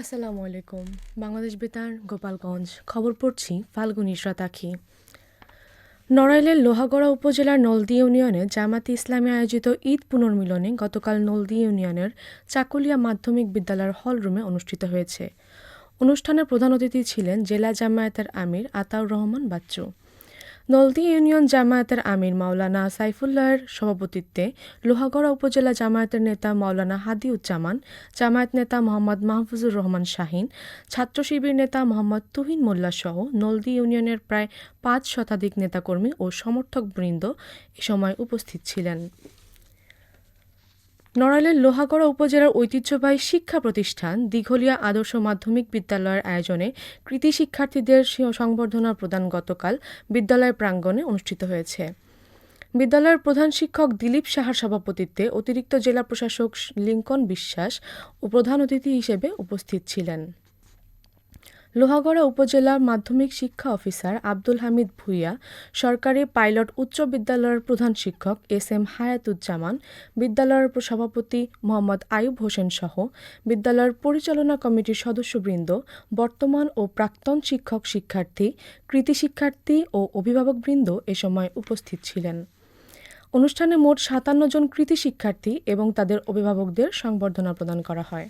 আসসালামু আলাইকুম। বাংলাদেশ বেতার, গোপালগঞ্জ। খবর পড়ছি ফাল্গুন ইশরাত নড়াইলের লোহাগড়া উপজেলার নলদি ইউনিয়নে জামাতি ইসলামী আয়োজিত ঈদ পুনর্মিলনে গতকাল নলদি ইউনিয়নের চাকুলিয়া মাধ্যমিক বিদ্যালয়ের হলরুমে অনুষ্ঠিত হয়েছে। অনুষ্ঠানের প্রধান অতিথি ছিলেন জেলা জামায়াতের আমির আতাউর রহমান বাচ্চু। নলদি ইউনিয়ন জামায়াতের আমির মাওলানা সাইফুল্লাহর সভাপতিত্বে লোহাগড়া উপজেলা জামায়াতের নেতা মাওলানা হাদিউজ্জামান, জামায়াত নেতা মোহাম্মদ মাহফুজুর রহমান শাহিন, ছাত্র শিবির নেতা মোহাম্মদ তুহিন মোল্লা সহ নলদি ইউনিয়নের প্রায় পাঁচ শতাধিক নেতাকর্মী ও সমর্থকবৃন্দ এ সময় উপস্থিত ছিলেন। নড়াইলের লোহাগড়া উপজেলার ঐতিহ্যবাহী শিক্ষা প্রতিষ্ঠান দিঘলিয়া আদর্শ মাধ্যমিক বিদ্যালয়ের আয়োজনে কৃতি শিক্ষার্থীদের সংবর্ধনা প্রদান গতকাল বিদ্যালয়ের প্রাঙ্গণে অনুষ্ঠিত হয়েছে। বিদ্যালয়ের প্রধান শিক্ষক দিলীপ সাহার সভাপতিত্বে অতিরিক্ত জেলা প্রশাসক লিঙ্কন বিশ্বাস ও প্রধান অতিথি হিসেবে উপস্থিত ছিলেন। লোহাগড়া উপজেলা মাধ্যমিক শিক্ষা অফিসার আব্দুল হামিদ ভুইয়া, সরকারি পাইলট উচ্চ বিদ্যালয়ের প্রধান শিক্ষক এস এম হায়াতুজ্জামান, বিদ্যালয়ের সভাপতি মোহাম্মদ আয়ুব হোসেন সহ বিদ্যালয়ের পরিচালনা কমিটির সদস্যবৃন্দ, বর্তমান ও প্রাক্তন শিক্ষক শিক্ষার্থী, কৃতি শিক্ষার্থী ও অভিভাবকবৃন্দ এ সময় উপস্থিত ছিলেন। অনুষ্ঠানে মোট সাতান্ন জন কৃতি শিক্ষার্থী এবং তাদের অভিভাবকদের সংবর্ধনা প্রদান করা হয়।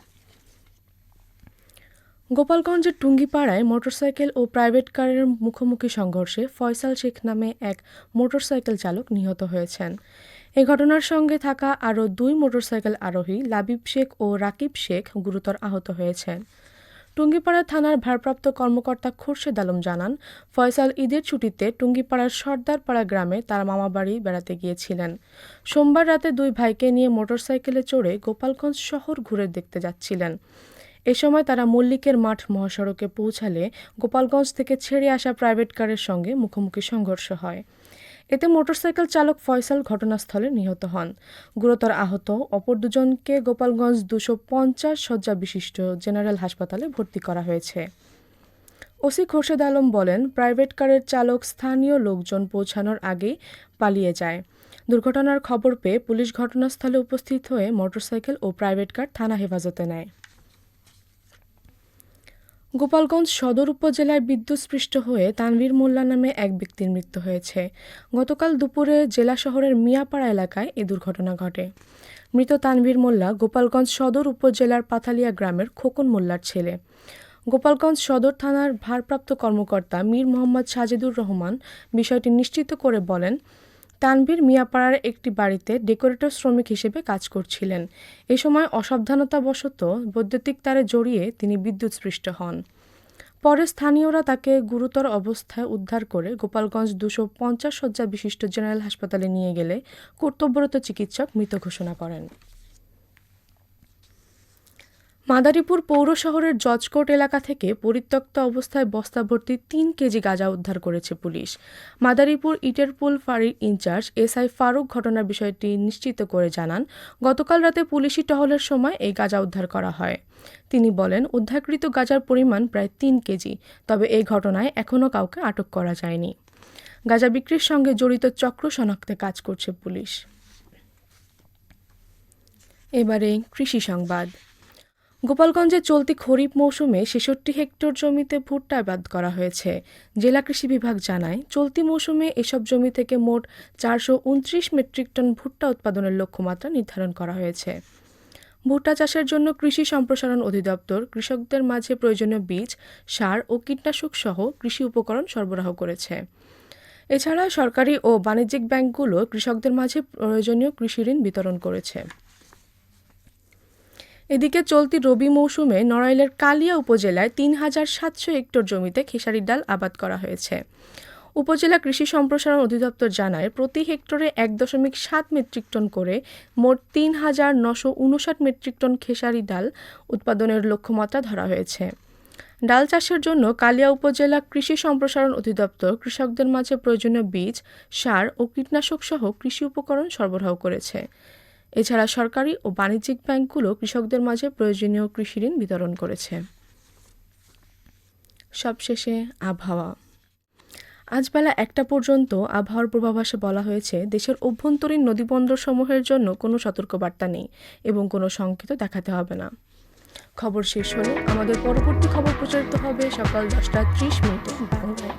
গোপালগঞ্জের টুঙ্গিপাড়ায় মোটরসাইকেল ও প্রাইভেট কারের মুখোমুখি সংঘর্ষে ফয়সাল শেখ নামে এক মোটরসাইকেল চালক নিহত হয়েছেন। এ ঘটনার সঙ্গে থাকা আরও দুই মোটরসাইকেল আরোহী লাবিব শেখ ও রাকিব শেখ গুরুতর আহত হয়েছেন। টুঙ্গিপাড়া থানার ভারপ্রাপ্ত কর্মকর্তা খোরশেদ আলম জানান, ফয়সাল ঈদের ছুটিতে টুঙ্গিপাড়ার সর্দারপাড়া গ্রামে তার মামাবাড়ি বেড়াতে গিয়েছিলেন। সোমবার রাতে দুই ভাইকে নিয়ে মোটরসাইকেলে চড়ে গোপালগঞ্জ শহর ঘুরে দেখতে যাচ্ছিলেন। এ সময় তারা মল্লিকের মাঠ মহাসড়কে পৌঁছালে গোপালগঞ্জ থেকে ছেড়ে আসা প্রাইভেট কারের সঙ্গে মুখোমুখি সংঘর্ষ হয়। এতে মোটরসাইকেল চালক ফয়সাল ঘটনাস্থলে নিহত হন। গুরুতর আহত অপর দুজনকে গোপালগঞ্জ দুশো পঞ্চাশ শয্যা বিশিষ্ট জেনারেল হাসপাতালে ভর্তি করা হয়েছে। ওসি খোরশেদ আলম বলেন, প্রাইভেট কারের চালক স্থানীয় লোকজন পৌঁছানোর আগেই পালিয়ে যায়। দুর্ঘটনার খবর পেয়ে পুলিশ ঘটনাস্থলে উপস্থিত হয়ে মোটরসাইকেল ও প্রাইভেট কার থানা হেফাজতে নেয়। গোপালগঞ্জ সদর উপজেলায় বিদ্যুৎস্পৃষ্ট হয়ে তানভীর মোল্লা নামে এক ব্যক্তির মৃত্যু হয়েছে। গতকাল দুপুরে জেলা শহরের মিয়াপাড়া এলাকায় এ দুর্ঘটনা ঘটে। মৃত তানভীর মোল্লা গোপালগঞ্জ সদর উপজেলার পাথালিয়া গ্রামের খোকন মোল্লার ছেলে। গোপালগঞ্জ সদর থানার ভারপ্রাপ্ত কর্মকর্তা মীর মোহাম্মদ সাজেদুর রহমান বিষয়টি নিশ্চিত করে বলেন তানভীর মিয়াপাড়ার একটি বাড়িতে ডেকোরেটর শ্রমিক হিসেবে কাজ করছিলেন। এ সময় অসাবধানতাবশত বৈদ্যুতিক তারে জড়িয়ে তিনি বিদ্যুৎস্পৃষ্ট হন। পরে স্থানীয়রা তাকে গুরুতর অবস্থায় উদ্ধার করে গোপালগঞ্জ দুশো পঞ্চাশ শয্যা বিশিষ্ট জেনারেল হাসপাতালে নিয়ে গেলে কর্তব্যরত চিকিৎসক মৃত ঘোষণা করেন। মাদারীপুর পৌর শহরের জজকোর্ট এলাকা থেকে পরিত্যক্ত অবস্থায় বস্তা ভর্তি তিন কেজি গাঁজা উদ্ধার করেছে পুলিশ। মাদারীপুর ইটেরপুল ফাঁড়ির ইনচার্জ এসআই ফারুক ঘটনার বিষয়টি নিশ্চিত করে জানান, গতকাল রাতে পুলিশি টহলের সময় এই গাঁজা উদ্ধার করা হয়। তিনি বলেন, উদ্ধারকৃত গাঁজার পরিমাণ প্রায় তিন কেজি, তবে এই ঘটনায় এখনও কাউকে আটক করা যায়নি। গাঁজা বিক্রির সঙ্গে জড়িত চক্র শনাক্তে কাজ করছে পুলিশ। এবারে কৃষি সংবাদ। গোপালগঞ্জে চলতি খরিফ মৌসুমে ছেষট্টি হেক্টর জমিতে ভুট্টা আবাদ করা হয়েছে। জেলা কৃষি বিভাগ জানায়, চলতি মৌসুমে এসব জমি থেকে মোট চারশো উনত্রিশ মেট্রিক টন ভুট্টা উৎপাদনের লক্ষ্যমাত্রা নির্ধারণ করা হয়েছে। ভুট্টা চাষের জন্য কৃষি সম্প্রসারণ অধিদপ্তর কৃষকদের মাঝে প্রয়োজনীয় বীজ, সার ও কীটনাশক সহ কৃষি উপকরণ সরবরাহ করেছে। এছাড়া সরকারি ও বাণিজ্যিক ব্যাংকগুলো কৃষকদের মাঝে প্রয়োজনীয় কৃষি ঋণ বিতরণ করেছে। এদিকে চলতি রবি মৌসুমে নড়াইলের কালিয়া উপজেলায় তিন হাজার সাতশো হেক্টর জমিতে খেসারির ডাল আবাদ করা হয়েছে। উপজেলা কৃষি সম্প্রসারণ অধিদপ্তর জানায়, প্রতি হেক্টরে এক দশমিক সাত মেট্রিক টন করে মোট তিন হাজার নশো উনষাট মেট্রিক টন খেসারি ডাল উৎপাদনের লক্ষ্যমাত্রা ধরা হয়েছে। ডাল চাষের জন্য কালিয়া উপজেলা কৃষি সম্প্রসারণ অধিদপ্তর কৃষকদের মাঝে প্রয়োজনীয় বীজ, সার ও কীটনাশক সহ কৃষি উপকরণ সরবরাহ করেছে। এছাড়া সরকারি ও বাণিজ্যিক ব্যাংকগুলো কৃষকদের মাঝে প্রয়োজনীয় কৃষি ঋণ বিতরণ করেছে। সবশেষে আবহাওয়া। আজ বেলা একটা পর্যন্ত আবহাওয়ার পূর্বাভাসে বলা হয়েছে, দেশের অভ্যন্তরীণ নদীবন্দরসমূহের জন্য কোনো সতর্কবার্তা নেই এবং কোনো সংকেত দেখাতে হবে না। খবর শেষ হলে আমাদের পরবর্তী খবর প্রচারিত হবে সকাল দশটা ত্রিশ মিনিটে। বাংলায়